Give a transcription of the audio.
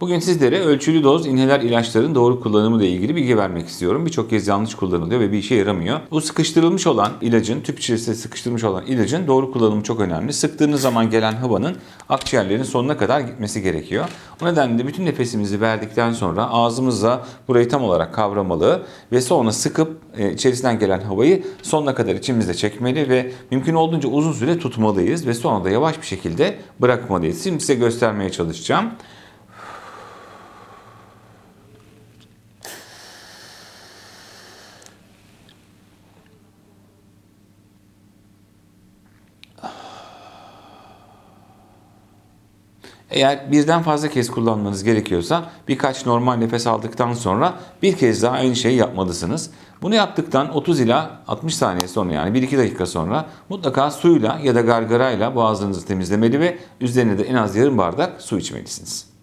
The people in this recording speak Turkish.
Bugün sizlere ölçülü doz inhaler ilaçların doğru kullanımı ile ilgili bilgi vermek istiyorum. Birçok kez yanlış kullanılıyor ve bir işe yaramıyor. Bu sıkıştırılmış olan ilacın, tüp içerisinde sıkıştırılmış olan ilacın doğru kullanımı çok önemli. Sıktığınız zaman gelen havanın akciğerlerin sonuna kadar gitmesi gerekiyor. O nedenle de bütün nefesimizi verdikten sonra ağzımızla burayı tam olarak kavramalı ve sonra sıkıp e, içerisinden gelen havayı sonuna kadar içimizde çekmeli ve mümkün olduğunca uzun süre tutmalıyız ve sonra da yavaş bir şekilde bırakmalıyız. Şimdi size göstermeye çalışacağım. Eğer birden fazla kez kullanmanız gerekiyorsa birkaç normal nefes aldıktan sonra bir kez daha aynı şeyi yapmalısınız. Bunu yaptıktan 30 ila 60 saniye sonra yani 1-2 dakika sonra mutlaka suyla ya da gargarayla boğazınızı temizlemeli ve üzerine de en az yarım bardak su içmelisiniz.